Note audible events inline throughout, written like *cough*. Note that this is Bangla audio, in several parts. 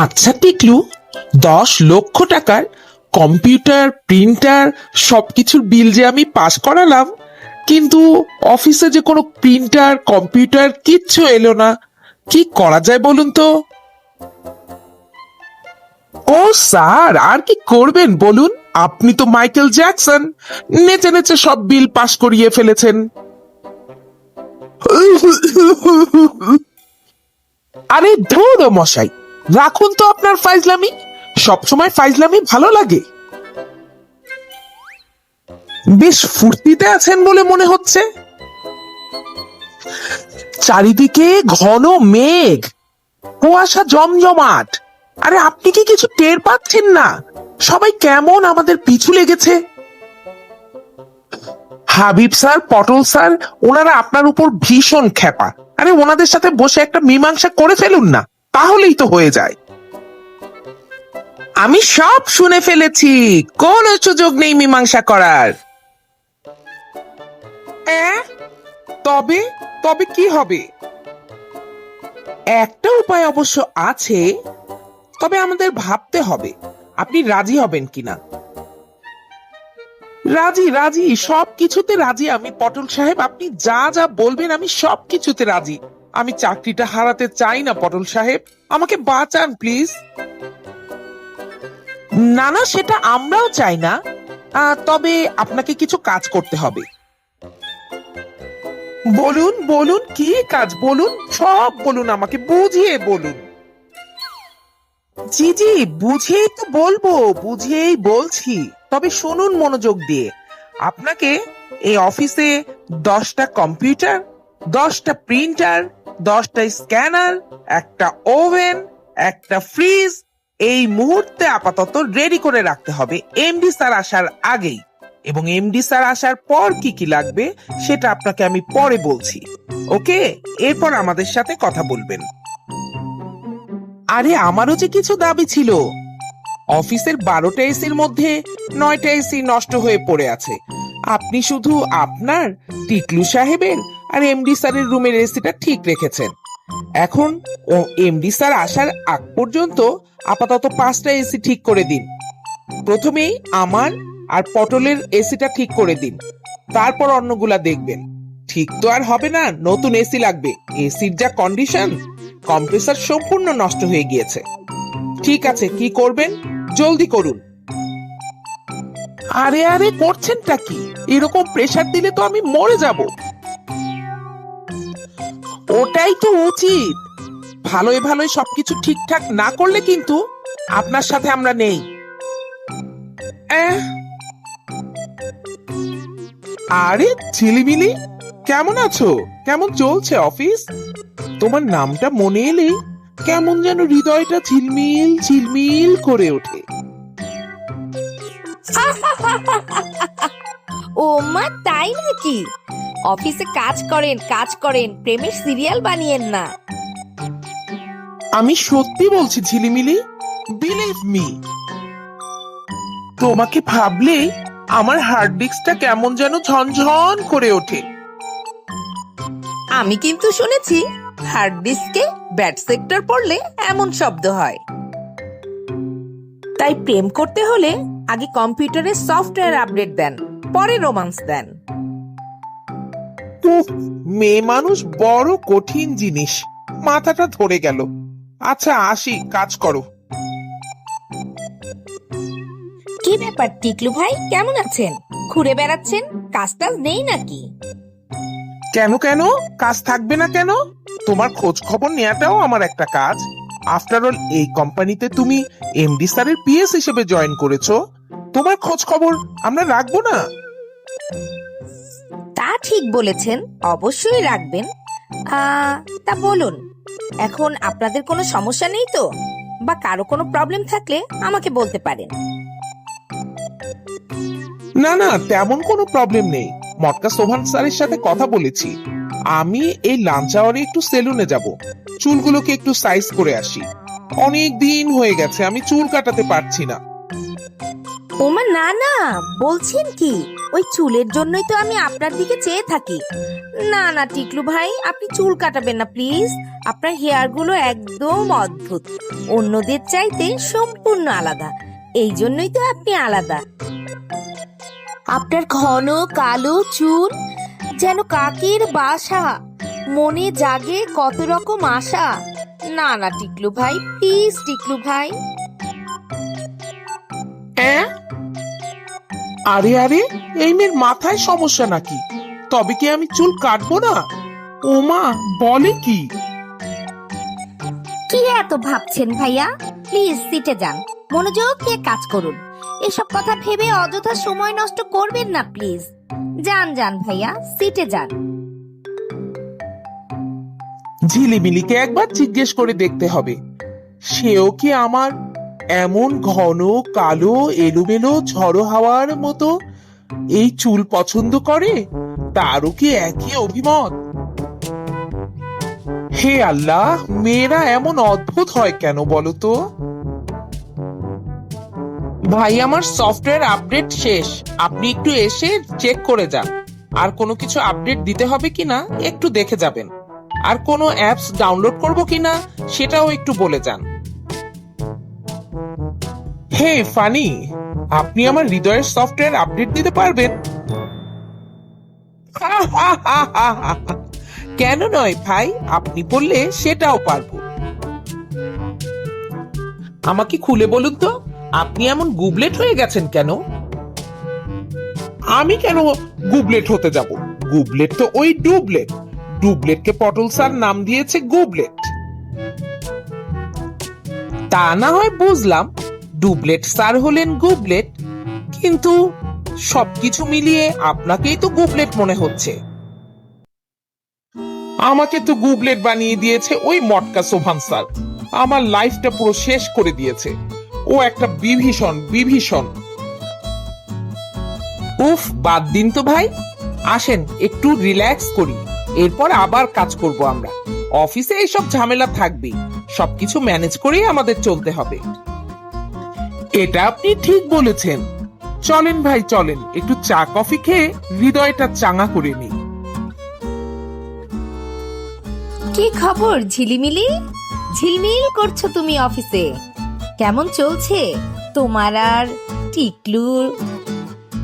আচ্ছা টিকলু, দশ লক্ষ টাকার কম্পিউটার, প্রিন্টার, সবকিছুর বিল যে আমি পাস করালাম, কিন্তু অফিসে যে কোনো প্রিন্টার, কম্পিউটার কিচ্ছু এলো না। কি করা যায় বলুন তো? ও স্যার, আর কি করবেন বলুন? আপনি তো মাইকেল জ্যাকসন, নেচে নেচে সব বিল পাস করিয়ে ফেলেছেন। আরে ধুর মশাই রাখুন তো আপনার ফাইজলামি। সবসময় ফাইজলামি ভালো লাগে। বেশ ফুর্তিতে আছেন বলে মনে হচ্ছে। চারিদিকে ঘন মেঘ। কুয়াশা জমজমাট। আরে আপনি কি কিছু টের পাচ্ছেন না? সবাই কেমন আমাদের পিছু লেগেছে। হাবিব স্যার, পটল স্যার, ওনারা আপনার উপর ভীষণ খেপা আরে ওনাদের সাথে বসে একটা মীমাংসা করে ফেলুন না। তাহলেই তো হয়ে যায়। আমি সব শুনে ফেলেছি। কোন সুযোগ নেই মীমাংসা করার। তবে তবে কি হবে? একটা উপায় অবশ্য আছে, তবে আমাদের ভাবতে হবে। আপনি রাজি হবেন কিনা? রাজি রাজি। সব কিছুতে রাজি আমি। পটল সাহেব, আপনি যা যা বলবেন, আমি সব কিছুতে রাজি। আমি চাকরিটা হারাতে চাই না, পটল সাহেব। আমাকে বাঁচান, প্লিজ। না না, সেটা আমরাও চাই না। তবে আপনাকে কিছু কাজ করতে হবে। বলুন বলুন, কি কাজ বলুন? সব বলুন আমাকে, বুঝিয়ে বলুন। জি জি, বুঝিয়েই তো বলব, বুঝিয়েই বলছি। তবে শুনুন মনোযোগ দিয়ে। আপনাকে এই অফিসে দশটা কম্পিউটার, দশটা প্রিন্টার দশটা স্ক্যানার, একটা ওভেন, একটা ফ্রিজ, এই মুহূর্তে আপাতত রেডি করে রাখতে হবে। এমডি স্যার আসার আগেই। এবং এমডি স্যার আসার পর কি কি লাগবে, সেটা আপনাকে আমি পরে বলছি। ওকে? এরপর আমাদের সাথে কথা বলবেন। আরে, আমারও যে কিছু দাবি ছিল। অফিসের বারোটা এসির মধ্যে নয়টা এসি নষ্ট হয়ে পড়ে আছে। আপনি শুধু আপনার, টিকলু সাহেবের আর এমডি স্যারের রুমের এসিটা ঠিক রেখেছেন। এখন, ও এমডি স্যার আসার আগ পর্যন্ত আপাতত পাঁচটা এসি ঠিক করে দিন। প্রথমেই আমার আর পটলের এসিটা ঠিক করে দিন। তারপর অন্যগুলা দেখবেন। ঠিক তো আর হবে না, নতুন এসি লাগবে। এসির যা কন্ডিশন কম্প্রেসার সম্পূর্ণ নষ্ট হয়ে গিয়েছে। ঠিক আছে, কি করবেন? জলদি করুন। আরে আরে, করছেনটা কি? এরকম প্রেসার দিলে তো আমি মরে যাব। ওটাই তো উচিত। ভালোই ভালোই সবকিছু ঠিকঠাক না করলে কিন্তু আপনার সাথে আমরা নেই। আরে, ঝিলিমিলি, কেমন আছো? কেমন চলছে অফিস? তোমার নামটা মনে এলে কেমন যেন হৃদয়টা ঝিলমিল ঝিলমিল করে ওঠে। ও মা, তাই নাকি? অফিসে কাজ করেন কাজ করেন প্রেমের সিরিয়াল বানিয়েন না। আমি সত্যি বলছি ঝিলিমিলি বিলিভ মি তোমাকে ভাবলেই আমার হার্ড ডিস্কটা কেমন যেন ঝনঝন করে ওঠে। আমি কিন্তু শুনেছি হার্ড ডিস্কে ব্যাড সেক্টর পড়লে এমন শব্দ হয়। তাই প্রেম করতে হলে আগে কম্পিউটারে সফটওয়্যার আপডেট দেন পরে রোমান্স দেন। উফ, মেয়ে মানুষ বড় কঠিন জিনিস। মাথাটা ধরে গেল। আচ্ছা আসি কাজ করো। কি ব্যাপার টিকলু ভাই? কেমন আছেন? ঘুরে বেড়াচ্ছেন? কাজ টাজ নেই নাকি? কেন কেন? কাজ থাকবে না কেন? তোমার খোঁজ খবর নেওয়াটাও আমার একটা কাজ। আফটার অল এই কোম্পানিতে তুমি এমডি স্যারের পিএস হিসেবে জয়েন করেছ। তোমার খোঁজ খবর আমরা রাখব না। তা ঠিক বলেছেন অবশ্যই রাখবেন। তা বলুন এখন আপনাদের কোনো সমস্যা নেই তো? বা কারও কোনো প্রবলেম থাকলে আমাকে বলতে পারেন। না না তেমন কোনো প্রবলেম নেই। মটকা সোভান স্যারের সাথে কথা বলেছি। আমি এই লাঞ্চ আওয়ারে একটু সেলুনে যাব। চুলগুলোকে একটু সাইজ করে আসি। অনেক দিন হয়ে গেছে আমি চুল কাটাতে পারছি না। ওমা না না বলছেন কি? ওই চুলের জন্যই তো আমি আপনার দিকে চেয়ে থাকি। না না, টিকলু ভাই, আপনি চুল কাটাবেন না, প্লিজ। আপনার হেয়ারগুলো একদম অদ্ভুত। অন্যদের চাইতে সম্পূর্ণ আলাদা। এই জন্যই তো আপনি আলাদা। আপনার ঘন, কালো চুল যেন কাকের বাসা। মনে জাগে কত রকম আশা। না না, টিকলু ভাই, প্লিজ, টিকলু ভাই। হ্যাঁ? আরে আরে এই মেয়ের মাথায় সমস্যা নাকি? তবে কি আমি চুল কাটবো না? ও মা বলে কি? কি এত ভাবছেন ভাইয়া? প্লিজ সিটে যান। মনোযোগ দিয়ে কাজ করুন। এসব কথা ভেবে অযথা সময় নষ্ট করবেন না প্লিজ। যান যান ভাইয়া সিটে যান। ঝিলিমিলিকে একবার জিজ্ঞেস করে দেখতে হবে। সেও কি আমার এমন ঘন, কালো, এলোমেলো, ঝড়ো হাওয়ার মতো। এই চুল পছন্দ করে? তারও কি একই অভিমত? হে আল্লাহ, মেয়েরা এমন অদ্ভুত হয় কেন বলো তো ভাই, আমার সফটওয়্যার আপডেট শেষ। আপনি একটু এসে চেক করে যান। আর কোনো কিছু আপডেট দিতে হবে কিনা একটু দেখে যাবেন। আর কোনো অ্যাপস ডাউনলোড করব কিনা সেটাও একটু বলে যান। হে, ফানি, আপনি আমার হৃদয়ের সফটওয়্যার আপডেট দিতে পারবেন। *laughs* কেন নয় ভাই? আপনি বললে সেটাও পারব। আমাকে খুলে বলুন তো, আপনি এমন গুবলেট হয়ে গেছেন কেন? আমি কেন গুবলেট হতে যাব? গুবলেট তো ওই ডুবলেট। ডুবলেটকে পটল স্যার নাম দিয়েছে গুবলেট। তা না হয় বুঝলাম ডুবলেট স্যার হলেন গুবলেট। কিন্তু সবকিছু মিলিয়ে আপনাকেই তো গুবলেট মনে হচ্ছে। আমাকে তো গুবলেট বানিয়ে দিয়েছে ওই মটকা সোভান স্যার। আমার লাইফটা পুরো শেষ করে দিয়েছে। ও একটা বিভীষণ বিভীষণ। উফ, বাদ দিন তো ভাই। আসেন, একটু রিল্যাক্স করি। এরপর আবার কাজ করব আমরা। অফিসে এইসব ঝামেলা থাকবেই। সবকিছু ম্যানেজ করেই আমাদের চলতে হবে। এটা আপনি ঠিক বলেছেন। চলেন ভাই, চলেন। একটু চা, কফি খেয়ে হৃদয়টা চাঙা করে নিই। কি খবর, ঝিলিমিলি? ঝিলমিল করছ তুমি অফিসে? কেমন চলছে? তোমার আর টিকলুর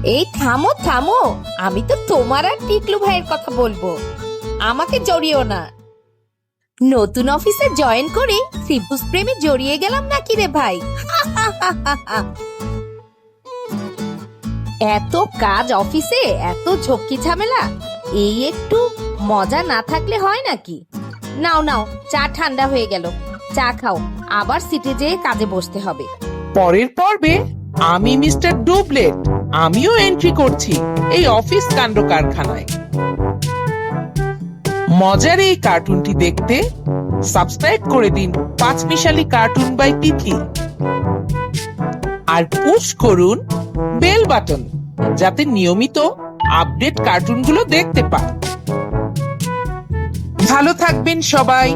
এই থামো থামো। আমি তো তোমার আর টিকলু ভাইয়ের কথা বলব। আমাকে জড়িও না। নতুন অফিসে জয়েন করে ত্রিভুজ প্রেমে জড়িয়ে গেলাম নাকি রে ভাই? *laughs* এত কাজ অফিসে, এত ঝক্কি ঝামেলা, এই একটু মজা না থাকলে হয় নাকি? নাও নাও, চা ঠান্ডা হয়ে গেল, চা খাও, আবার সিটে যেয়ে কাজে বসতে হবে। পরের পর্বে আমি মিস্টার ডুবলেট আমিও এন্ট্রি করছি এই অফিস কাণ্ড কারখানায় মজার এই কার্টুনটি দেখতে সাবস্ক্রাইব করে দিন পাঁচমিশালি কার্টুন বাই তিথি আর পুশ করুন বেল বাটন যাতে নিয়মিত আপডেট কার্টুনগুলো দেখতে পান। ভালো থাকবেন সবাই।